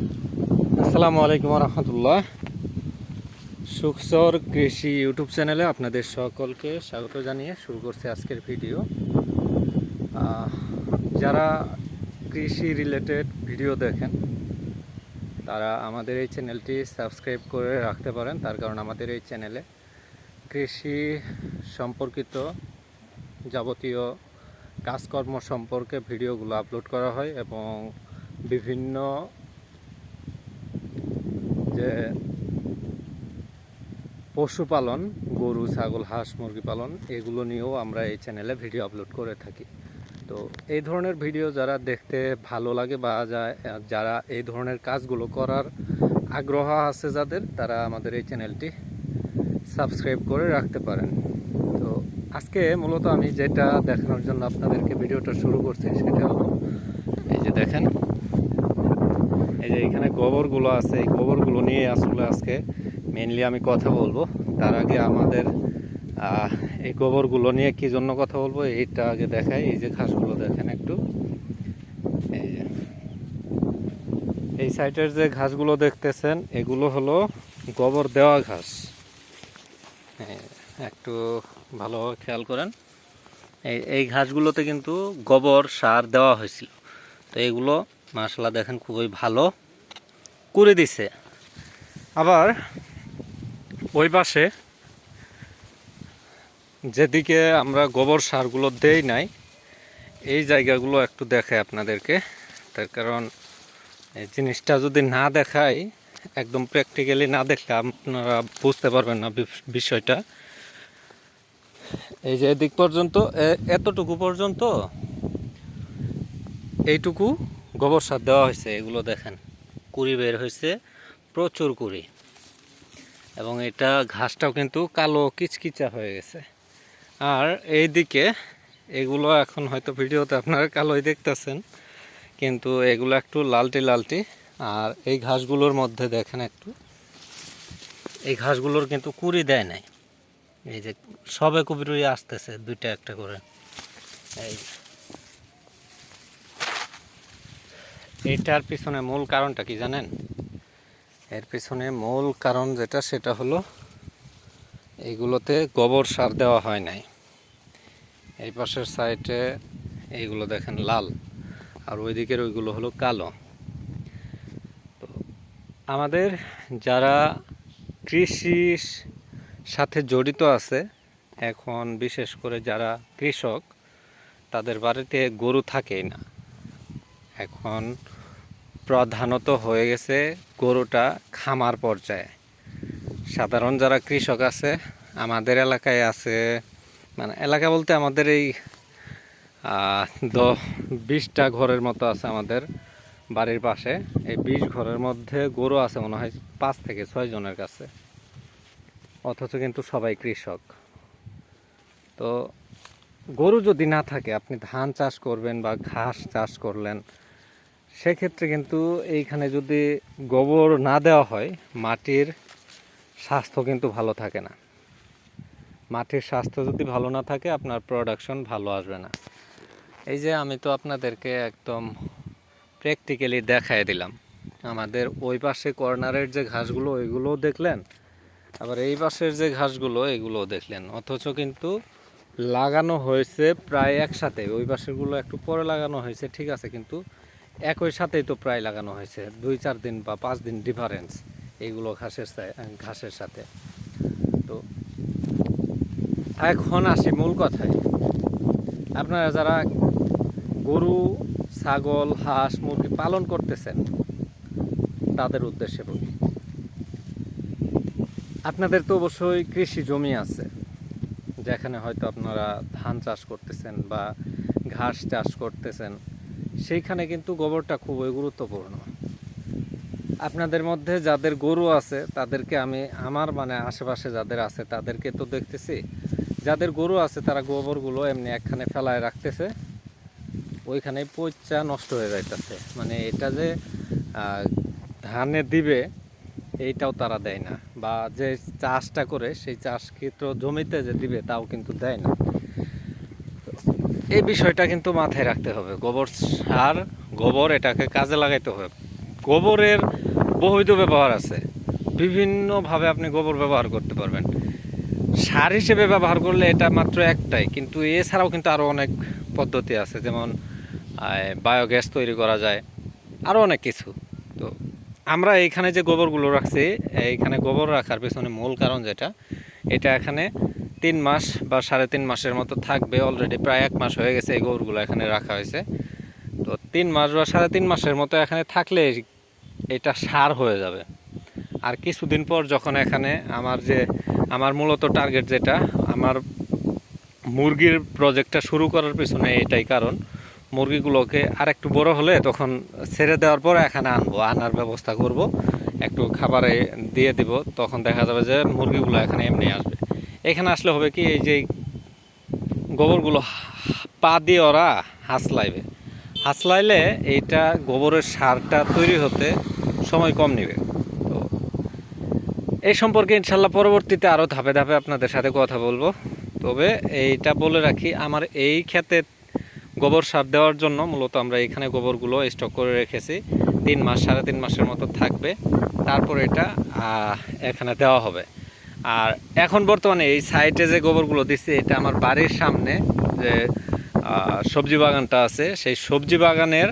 আসসালামু আলাইকুম রহমতুল্লাহ সুখসর কৃষি ইউটিউব চ্যানেলে আপনাদের সকলকে স্বাগত জানিয়ে শুরু করছে আজকের ভিডিও। যারা কৃষি রিলেটেড ভিডিও দেখেন, তারা আমাদের এই চ্যানেলটি সাবস্ক্রাইব করে রাখতে পারেন। তার কারণ আমাদের এই চ্যানেলে কৃষি সম্পর্কিত যাবতীয় কাজকর্ম সম্পর্কে ভিডিওগুলো আপলোড করা হয় এবং বিভিন্ন যে পশুপালন, গরু, ছাগল, হাঁস, মুরগি পালন, এগুলো নিয়েও আমরা এই চ্যানেলে ভিডিও আপলোড করে থাকি। তো এই ধরনের ভিডিও যারা দেখতে ভালো লাগে বা যা- যারা এই ধরনের কাজগুলো করার আগ্রহ আছে যাদের, তারা আমাদের এই চ্যানেলটি সাবস্ক্রাইব করে রাখতে পারেন। তো আজকে মূলত আমি যেটা দেখানোর জন্য আপনাদেরকে ভিডিওটা শুরু করছি, সেটা হলো, এই যে দেখেন এই যে এখানে গোবরগুলো আছে, এই গোবরগুলো নিয়ে আসলে আজকে মেনলি আমি কথা বলব। তার আগে আমাদের এই গোবরগুলো নিয়ে কি জন্য কথা বলব, এইটা আগে দেখাই। এই যে ঘাসগুলো দেখেন একটু। এই যে। এই যে ঘাসগুলো দেখতেছেন, এগুলো হলো গোবর দেওয়া ঘাস। একটু ভালোভাবে খেয়াল করেন। এই এই ঘাসগুলোতে কিন্তু গোবর সার দেওয়া হয়েছিল। তো এগুলো মাশাল্লাহ দেখেন খুবই ভালো করে দিছে। আবার ওই পাশে যেদিকে আমরা গোবর সারগুলো দেই নাই, এই জায়গাগুলো একটু দেখে আপনাদেরকে। তার কারণ এই জিনিসটা যদি না দেখাই, একদম প্র্যাকটিক্যালি না দেখলে আপনারা বুঝতে পারবেন না বিষ- বিষয়টা। এই যে এদিক পর্যন্ত এতটুকু পর্যন্ত, এইটুকু গোবর সার দেওয়া হয়েছে, এগুলো দেখেন। কুড়ি বের হয়েছে, প্রচুর কুড়ি। এবং এটা ঘাসটাও কিন্তু কালো কিচকিচা হয়ে গেছে। আর এই দিকে এগুলো এখন হয়তো ভিডিওতে আপনারা কালোই দেখতেছেন, কিন্তু এগুলো একটু লালটি লালটি। আর এই ঘাসগুলোর মধ্যে দেখেন একটু, এই ঘাসগুলোর কিন্তু কুড়ি দেয় নাই। এই যে সবে কুবিরুই আসতেছে দুইটা একটা করে। এই এটার পিছনে মূল কারণটা কি জানেন? এর পিছনে মূল কারণ যেটা, সেটা হলো এইগুলোতে গোবর সার দেওয়া হয় নাই। এই পাশের সাইডে এইগুলো দেখেন লাল, আর ওই দিকের ওইগুলো হলো কালো। তো আমাদের যারা কৃষির সাথে জড়িত আছে, এখন বিশেষ করে যারা কৃষক, তাদের বাড়িতে গরু থাকেই না। এখন প্রধানত হয়ে গেছে গরুটা খামার পর্যায়ে। সাধারণ যারা কৃষক আছে আমাদের এলাকায় আছে মানে এলাকা বলতে আমাদের এই আহ, দ বিশটা ঘরের মতো আছে আমাদের বাড়ির পাশে। এই বিশ ঘরের মধ্যে গরু আছে মনে হয় পাঁচ থেকে ছয় জনের কাছে। অথচ কিন্তু সবাই কৃষক। তো গরু যদি না থাকে আপনি ধান চাষ করবেন বা ঘাস চাষ করলেন সেক্ষেত্রে কিন্তু এইখানে যদি গোবর না দেওয়া হয়, মাটির স্বাস্থ্য কিন্তু ভালো থাকে না। মাটির স্বাস্থ্য যদি ভালো না থাকে, আপনার প্রোডাকশন ভালো আসবে না। এই যে আমি তো আপনাদেরকে একদম প্র্যাকটিক্যালি দেখায় দিলাম। আমাদের ওই পাশে কর্নারের যে ঘাসগুলো, ওইগুলোও দেখলেন? আবার এই পাশের যে ঘাসগুলো, এগুলোও দেখলেন। অথচ কিন্তু লাগানো হয়েছে প্রায় একসাথে। ওই পাশেরগুলো একটু পরে লাগানো হয়েছে, ঠিক আছে, কিন্তু একই সাথেই তো প্রায় লাগানো হয়েছে। দুই, চার দিন বা পাঁচ দিন ডিফারেন্স এইগুলো ঘাসের ঘাসের সাথে। তো এখন আসি মূল কথায়। আপনারা যারা গরু, ছাগল, হাঁস, মুরগি পালন করতেছেন, তাদের উদ্দেশ্যে বলি। আপনাদের তো অবশ্যই কৃষি জমি আছে। যেখানে হয়তো আপনারা ধান চাষ করতেছেন বা ঘাস চাষ করতেছেন। সেইখানে কিন্তু গোবরটা খুবই গুরুত্বপূর্ণ। আপনাদের মধ্যে যাদের গরু আছে, তাদেরকে আমি, আমার মানে আশেপাশে যাদের আছে, তাদেরকে তো দেখতেছি। যাদের গরু আছে, তারা গোবরগুলো এমনি একখানে ফেলায় রাখতেছে। ওইখানে পচা নষ্ট হয়ে যাইতেছে। মানে এটা যে ধানে দিবে, এইটাও তারা দেয় না। বা যে চাষটা করে, সেই চাষকৃত জমিতে যে দিবে, তাও কিন্তু দেয় না। এই বিষয়টা কিন্তু মাথায় রাখতে হবে। গোবর সার, গোবর এটাকে কাজে লাগাইতে হবে। গোবরের বহুবিধ ব্যবহার আছে। বিভিন্নভাবে আপনি গোবর ব্যবহার করতে পারবেন। সার হিসেবে ব্যবহার করলে এটা মাত্র একটাই, কিন্তু এছাড়াও কিন্তু আরও অনেক পদ্ধতি আছে। যেমন বায়োগ্যাস তৈরি করা যায় আরও অনেক কিছু। তো আমরা এইখানে যে গোবরগুলো রাখছি, এইখানে গোবর রাখার পেছনে মূল কারণ যেটা, এটা এখানে তিন মাস বা সাড়ে তিন মাসের মতো থাকবে অলরেডি প্রায় এক মাস হয়ে গেছে এই গোবরগুলো এখানে রাখা হয়েছে। তো তিন মাস বা সাড়ে তিন মাসের মতো এখানে থাকলে এটা সার হয়ে যাবে। আর কিছুদিন পর যখন এখানে আমার যে, আমার মূলত টার্গেট যেটা, আমার মুরগির প্রজেক্টটা শুরু করার পিছনে এটাই কারণ। মুরগিগুলোকে আর একটু বড় হলে তখন ছেড়ে দেওয়ার পর এখানে আনব, আনার ব্যবস্থা করব। একটু খাবারে দিয়ে দিব, তখন দেখা যাবে যে মুরগিগুলো এখানে এমনি আসবে। এখানে আসলে হবে কি, এই যে গোবরগুলো পা দিয়ে ওরা হাঁসলাইবে। হাঁসলাইলে এইটা গোবরের সারটা তৈরি হতে সময় কম নেবে। তো এই সম্পর্কে ইনশাল্লাহ পরবর্তীতে আরও ধাপে ধাপে আপনাদের সাথে কথা বলব। তবে এইটা বলে রাখি, আমার এই ক্ষেতে গোবর সার দেওয়ার জন্য মূলত আমরা এখানে গোবরগুলো স্টক করে রেখেছি। তিন মাস, সাড়ে তিন মাসের মতো থাকবে। তারপর এটা এখানে দেওয়া হবে। আর এখন বর্তমানে এই সাইটে যে গোবরগুলো দিচ্ছি এটা আমার বাড়ির সামনে যে সবজি বাগানটা আছে, সেই সবজি বাগানের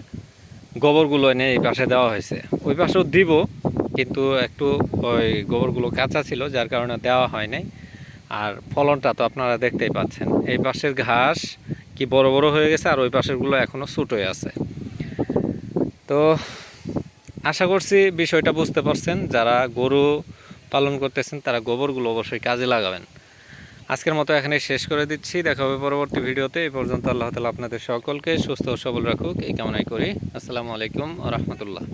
গোবরগুলো এনে এই পাশে দেওয়া হয়েছে। ওই পাশেও দিব, কিন্তু একটু ওই গোবরগুলো কাঁচা ছিল, যার কারণে দেওয়া হয় নাই। আর ফলনটা তো আপনারা দেখতেই পাচ্ছেন। এই পাশের ঘাস কি বড় বড় হয়ে গেছে, আর ওই পাশেরগুলো এখনও ছোটোই আছে। তো, আশা করছি বিষয়টা বুঝতে পারছেন। যারা গরু পালন করতেছেন, তারা গোবরগুলো অবশ্যই কাজে লাগাবেন। আজকের মতো এখানে শেষ করে দিচ্ছি। দেখা হবে পরবর্তী ভিডিওতে। এই পর্যন্ত আল্লাহ তালা আপনাদের সকলকে সুস্থ ও সবল রাখুক। এই কামনাই করি। আসসালামু আলাইকুম রহমতুল্লাহ।